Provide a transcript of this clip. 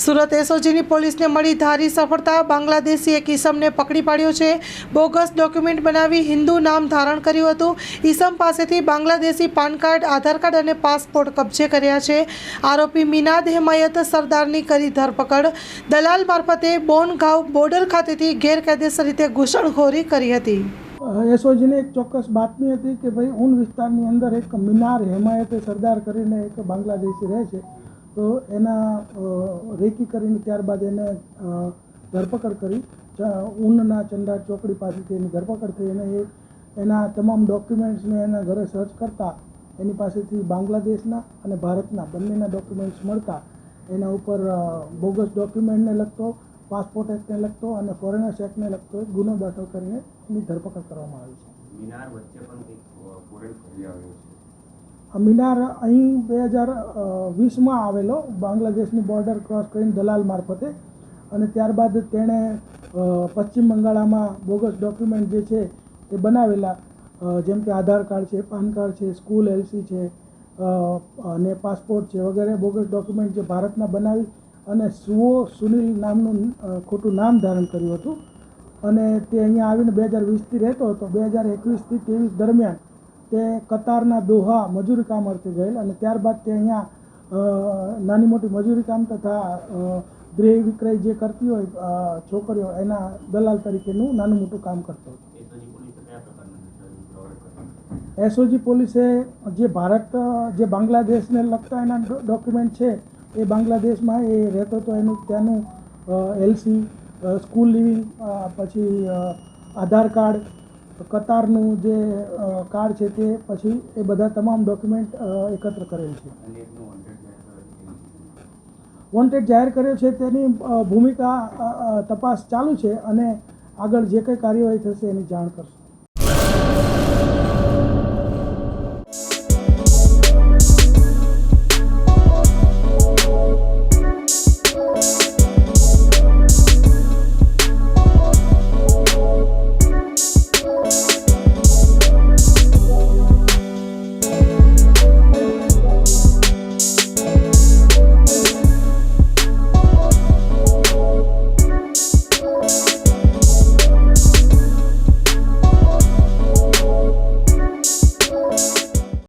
સુરત એસઓજીની પોલીસને મળી ધારી સફળતા. બાંગ્લાદેશી એક ઈસમને પકડી પાડ્યો છે. બોગસ ડોક્યુમેન્ટ બનાવી હિન્દુ નામ ધારણ કર્યું હતું. ઈસમ પાસેથી Bangladeshi PAN card, Aadhaar card અને પાસપોર્ટ કબજે કર્યા છે. આરોપી મીનાદ હેમાયત સરદારની કરી ધરપકડ. દલાલ મારફતે બોનગાંવ બોર્ડર ખાતેથી ગેરકાયદેસર રીતે ઘૂસણખોરી કરી હતી. એસઓજીને એક ચોક્કસ બાતમી હતી કે ભાઈ ઊન વિસ્તારની અંદર એક મિનાર હેમાયતે સરદાર કરીને એક બાંગ્લાદેશી રહે છે. તો એના રેકી કરીને ત્યારબાદ એને ધરપકડ કરી. ઊનના ચંડા ચોકડી પાસેથી એની ધરપકડ થઈ અને એ, એના તમામ ડોક્યુમેન્ટ્સને એના ઘરે સર્ચ કરતા, એની પાસેથી બાંગ્લાદેશના અને ભારતના બંનેના ડોક્યુમેન્ટ્સ મળતા, એના ઉપર બોગસ ડોક્યુમેન્ટને લગતો પાસપોર્ટ એક્ટને લગતો અને ફોરેનર્સ એક્ટને લગતો એક ગુનો દાખલ કરીને એની ધરપકડ કરવામાં આવી છે. મિનાર વચ્ચે પણ કંઈક ફોરેન ફરી આવ્યો છે. મિનાર અહીં બે હજાર વીસમાં આવેલો બાંગ્લાદેશની બોર્ડર ક્રોસ કરીને દલાલ મારફતે અને ત્યારબાદ તેણે પશ્ચિમ બંગાળામાં બોગસ ડોક્યુમેન્ટ જે છે એ બનાવેલા જેમ કે આધાર કાર્ડ છે, પાન કાર્ડ છે, સ્કૂલ, એલસી છે અને પાસપોર્ટ છે વગેરે બોગસ ડોક્યુમેન્ટ જે ભારતમાં બનાવી અને સુઓ સુનિલ નામનું ખોટું નામ ધારણ કર્યું હતું. અને તે અહીંયા આવીને બે હજાર વીસથી રહેતો હતો. બે હજાર એકવીસથી ત્રેવીસ દરમિયાન તે કતારના દોહા મજૂરી કામ અર્થે ગયેલ અને ત્યારબાદ તે અહીંયા નાની મોટી મજૂરી કામ તથા ગ્રેહ વિક્રય જે કરતી હોય છોકરીઓ, એના દલાલ તરીકેનું નાનું મોટું કામ કરતો હતો એસઓજી પોલીસે જે ભારત, જે બાંગ્લાદેશને લગતા એના ડોક્યુમેન્ટ છે, એ બાંગ્લાદેશમાં એ રહેતો હતો એનું, ત્યાંનું એલસી સ્કૂલ લિવિંગ પછી આધાર કાર્ડ કતારનું જે કાર્ડ છે તે પછી એ બધા તમામ ડોક્યુમેન્ટ એકત્ર કરેલ છે. વોન્ટેડ જાહેર કર્યો છે તેની ભૂમિકા તપાસ ચાલુ છે અને આગળ જે કંઈ કાર્યવાહી થશે એની જાણ કરશે.